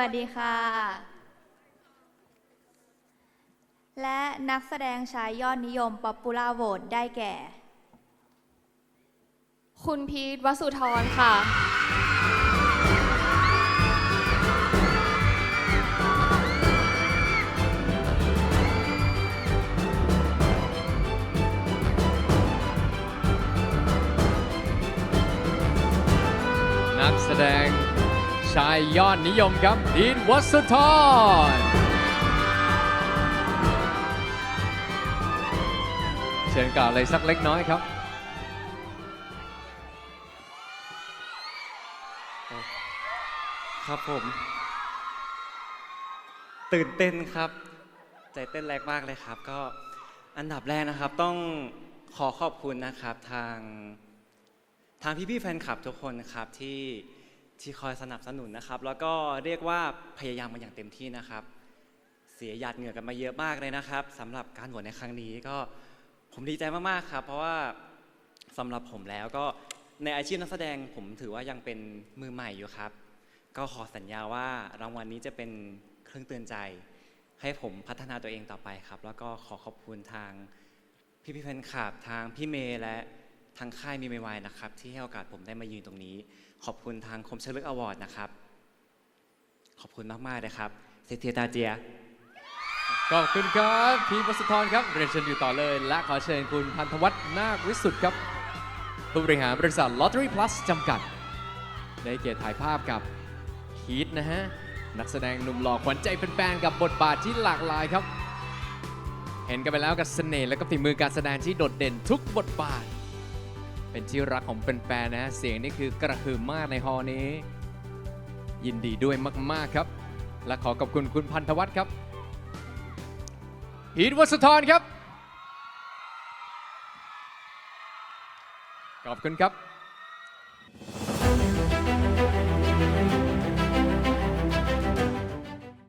วัสดีค่ะ และนักแสดงชายยอดนิยมป๊อปปูล่าโหวตได้แก่ คุณพีทวสุธรค่ะ นักแสดง ชายยอดนิยมครับดีนวัสทรเชิญกล่าวอะไรสักเล็กน้อยครับ ครับผม ตื่นเต้นครับ ใจเต้นแรงมากเลยครับ ก็อันดับแรกนะครับต้องขอขอบคุณนะครับทางทางพี่ๆแฟนคลับทุกคนนะครับที่ ที่คอยสนับสนุนนะครับ แล้วก็เรียกว่าพยายามมาอย่างเต็มที่นะครับ เสียหยาดเหงื่อกันมาเยอะมากเลยนะครับสำหรับการโหวตในครั้งนี้ก็ผมดีใจมากๆครับ เพราะว่าสำหรับผมแล้วก็ในอาชีพนักแสดงผมถือว่ายังเป็นมือใหม่อยู่ครับ ก็ขอสัญญาว่ารางวัลนี้จะเป็นเครื่องเตือนใจ ให้ผมพัฒนาตัวเองต่อไปครับ แล้วก็ขอขอบคุณทางพี่พี่แฟนคลับทางพี่เมย์และ ทางค่ายมีเมวายนะครับ ที่ให้โอกาสผมได้มายืนตรงนี้ ขอบคุณทางคมเชลึกอวอร์ดนะครับ ขอบคุณมากๆเลยครับเซเทียตาเจียขอบคุณครับพีทวัสทรครับเรียนเชิญอยู่ต่อเลย และขอเชิญคุณพันธวัฒน์นาควิสุทธ์ครับผู้บริหารบริษัท Lottery Plus จำกัด ได้เกียรติถ่ายภาพกับคีตนะฮะ นักแสดงหนุ่มหล่อขวัญใจแฟนๆกับบทบาทที่หลากหลายครับ เห็นกันไปแล้วกับเสน่ห์และก็ฝีมือการแสดงที่โดดเด่นทุกบทบาท เป็นที่รักของแฟนๆนะฮะเสียงนี่คือกระหึ่มมากในฮอลนี้ ยินดีด้วยมากๆครับ และขอขอบคุณคุณพันธวัฒน์ครับพีทวัสธรครับ ขอบคุณครับ